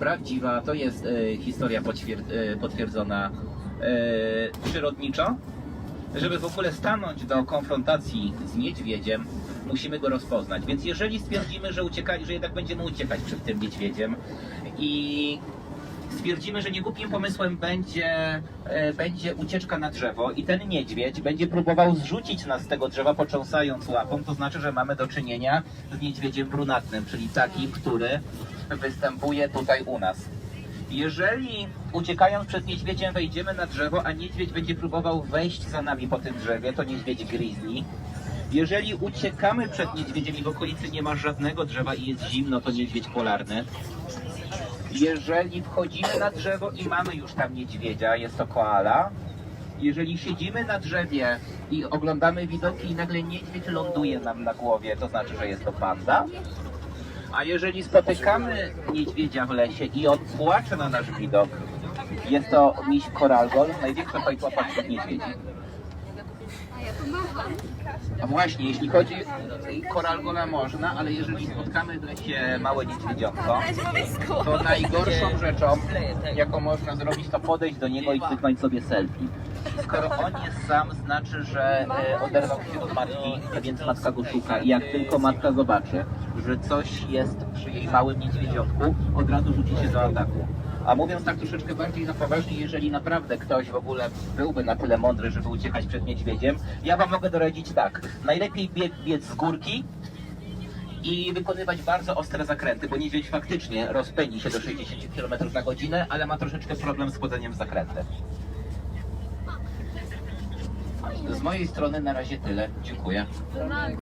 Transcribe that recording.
prawdziwa, to jest e, historia e, potwierdzona e, przyrodniczo. Żeby w ogóle stanąć do konfrontacji z niedźwiedziem, musimy go rozpoznać. Więc jeżeli stwierdzimy, że, ucieka, że jednak będziemy uciekać przed tym niedźwiedziem i stwierdzimy, że niegłupim pomysłem będzie, będzie ucieczka na drzewo i ten niedźwiedź będzie próbował zrzucić nas z tego drzewa, potrząsając łapą, to znaczy, że mamy do czynienia z niedźwiedziem brunatnym, czyli takim, który występuje tutaj u nas. Jeżeli uciekając przed niedźwiedziem wejdziemy na drzewo, a niedźwiedź będzie próbował wejść za nami po tym drzewie, to niedźwiedź grizzly. Jeżeli uciekamy przed niedźwiedziem i w okolicy nie ma żadnego drzewa i jest zimno, to niedźwiedź polarny. Jeżeli wchodzimy na drzewo i mamy już tam niedźwiedzia, jest to koala. Jeżeli siedzimy na drzewie i oglądamy widoki i nagle niedźwiedź ląduje nam na głowie, to znaczy, że jest to panda. A jeżeli spotykamy niedźwiedzia w lesie i on płacze na nasz widok, jest to miś koralgol, największa fajtłapa wśród niedźwiedzi. A właśnie, jeśli chodzi koralgola można, ale jeżeli spotkamy w lesie małe niedźwiedziątko, to najgorszą rzeczą, jaką można zrobić, to podejść do niego i kliknąć sobie selfie. Skoro on jest sam, znaczy, że e, oderwał się od matki, a więc matka go szuka. I jak tylko matka zobaczy, że coś jest przy jej małym niedźwiedziątku, od razu rzuci się do ataku. A mówiąc tak troszeczkę bardziej na poważnie, jeżeli naprawdę ktoś w ogóle byłby na tyle mądry, żeby uciekać przed niedźwiedziem, ja wam mogę doradzić tak. Najlepiej biec, biec z górki, i wykonywać bardzo ostre zakręty, bo niedźwiedź faktycznie rozpędzi się do 60 km na godzinę, ale ma troszeczkę problem z wchodzeniem w zakręty. Z mojej strony na razie tyle. Dziękuję.